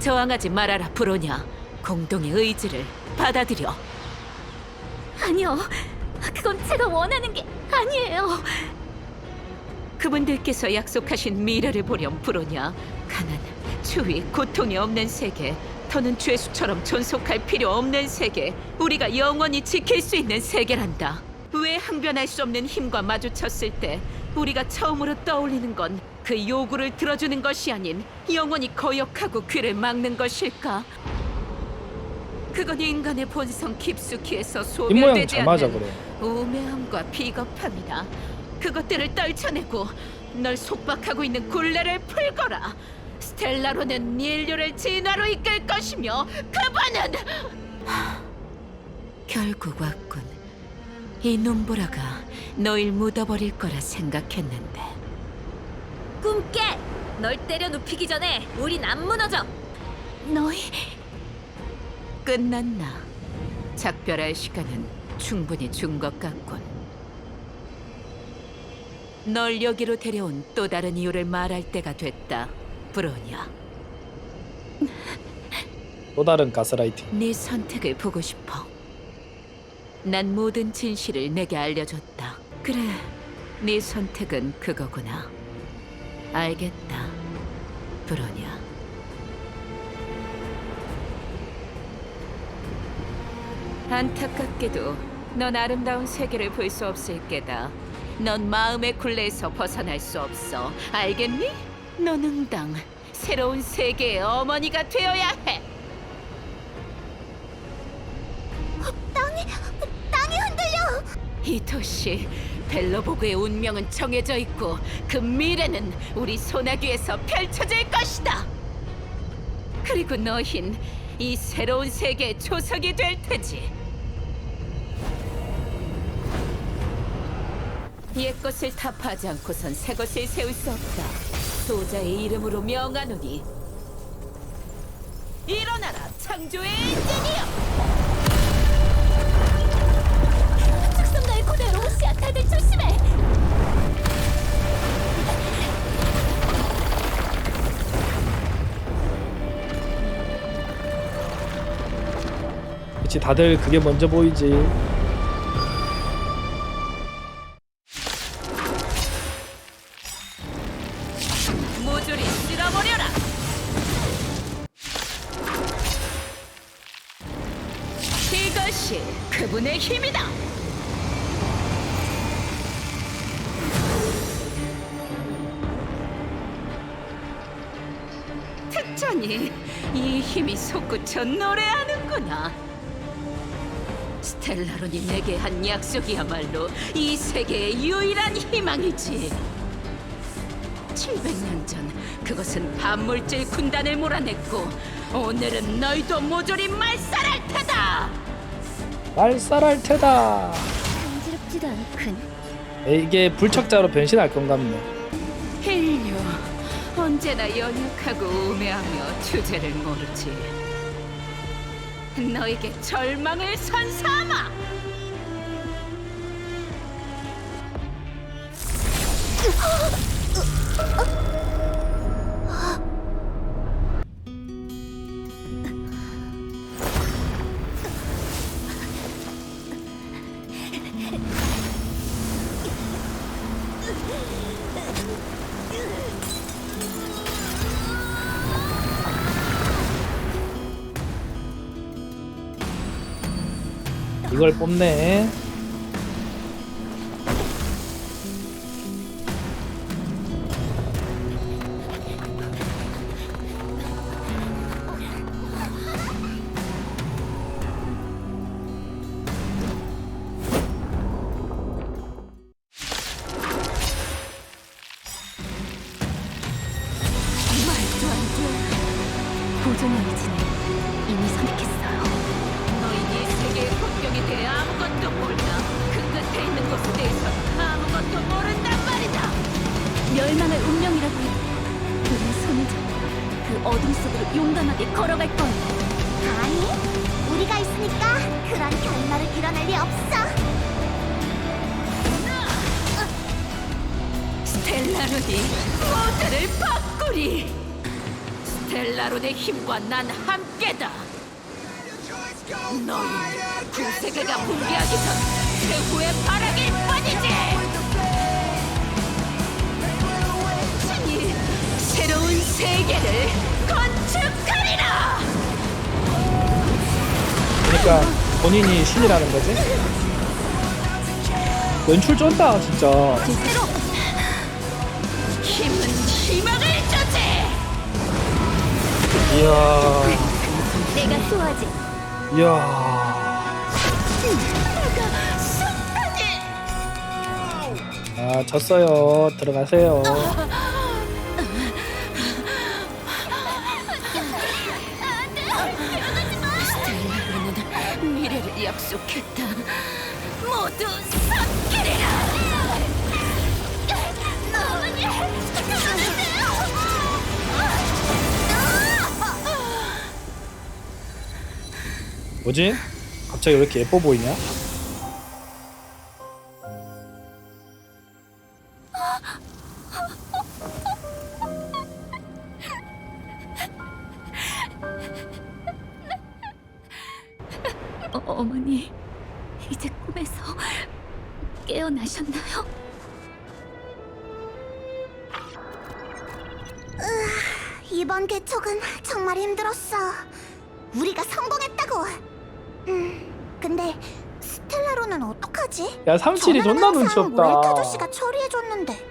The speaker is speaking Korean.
저항하지 말아라 브로냐. 공동의 의지를 받아들여. 아니요. 그건 제가 원하는 게 아니에요. 그분들께서 약속하신 미래를 보렴 브로냐. 가난, 추위, 고통이 없는 세계. 더는 죄수처럼 존속할 필요 없는 세계. 우리가 영원히 지킬 수 있는 세계란다. 왜 항변할 수 없는 힘과 마주쳤을 때 우리가 처음으로 떠올리는 건 그 요구를 들어주는 것이 아닌 영원히 거역하고 귀를 막는 것일까? 그건 인간의 본성 깊숙이에서 소멸되지 잘 맞아 않는 그래. 우매함과 비겁함이다. 그것들을 떨쳐내고 널 속박하고 있는 굴레를 풀거라. 스텔라로는 인류를 진화로 이끌 것이며 그분은 하, 결국 왔군. 이 눈보라가 너일 묻어버릴 거라 생각했는데 꿈 깨! 널 때려 눕히기 전에 우린 안 무너져. 너희 끝났나? 작별할 시간은 충분히 준 것 같군. 널 여기로 데려온 또 다른 이유를 말할 때가 됐다, 브로냐. 또 다른 가스라이팅. 네 선택을 보고 싶어. 난 모든 진실을 내게 알려줬다. 그래, 네 선택은 그거구나. 알겠다, 브로냐. 안타깝게도 넌 아름다운 세계를 볼 수 없을 게다. 넌 마음의 굴레에서 벗어날 수 없어. 알겠니? 넌 응당 새로운 세계의 어머니가 되어야 해. 이 도시 벨로보그의 운명은 정해져 있고 그 미래는 우리 소나귀에서 펼쳐질 것이다. 그리고 너흰 이 새로운 세계의 초석이 될 테지. 옛 것을 타파하지 않고선 새 것을 세울 수 없다. 소자의 이름으로 명하노니 일어나라 창조의 인재니여! 그렇지 다들 그게 먼저 보이지. 모조리 쓸어버려라! 이것이 그분의 힘이다! 특전이 이 힘이 솟구쳐 노래하는구나. 스텔라론이 내게 한 약속이야말로 이 세계의 유일한 희망이지. 700년 전 그것은 반물질 군단을 몰아냈고 오늘은 너희도 모조리 말살할 테다. 말살할 테다. 간지럽지도 않군. 이게 불척자로 변신할 건갑네. 헬류 언제나 연약하고 우매하며 주제를 모르지. 너에게 절망을 선사하마. 이걸 뽑네. 말도 의지 것도 몰라. 그 끝에 있는 곳에 대해서 아무것도 모른단 말이다. 멸망의 운명이라고 해도 우리 손이죠. 그 어둠 속으로 용감하게 걸어갈 거예요. 아니, 우리가 있으니까 그런 결말을 일어날 리 없어. 스텔라론이 모두를 바꾸리. 스텔라론의 힘과 난 함께다. 너희 구세계가 붕괴하기 전 최후의 바라길 뿐이지. 신이 새로운 세계를 건축하리라. 그러니까 본인이 신이라는 거지? 연출 쩐다 진짜. 제대로 힘은 희망을 주지. 이야, 내가 소화지. 이야. 아 졌어요. 들어가세요. 약속했다. 모두 삼키리라. 뭐지? 갑자기 왜 이렇게 예뻐 보이냐? 어, 어머니 이제 꿈에서 깨어나셨나요? 이번 개척은 정말 힘들었어. 우리가 성공했다고. 음, 근데 스텔라로는 어떡하지? 야 삼칠이 존나 눈치 항상 없다. 웰트 아저씨가 처리해줬는데